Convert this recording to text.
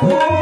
고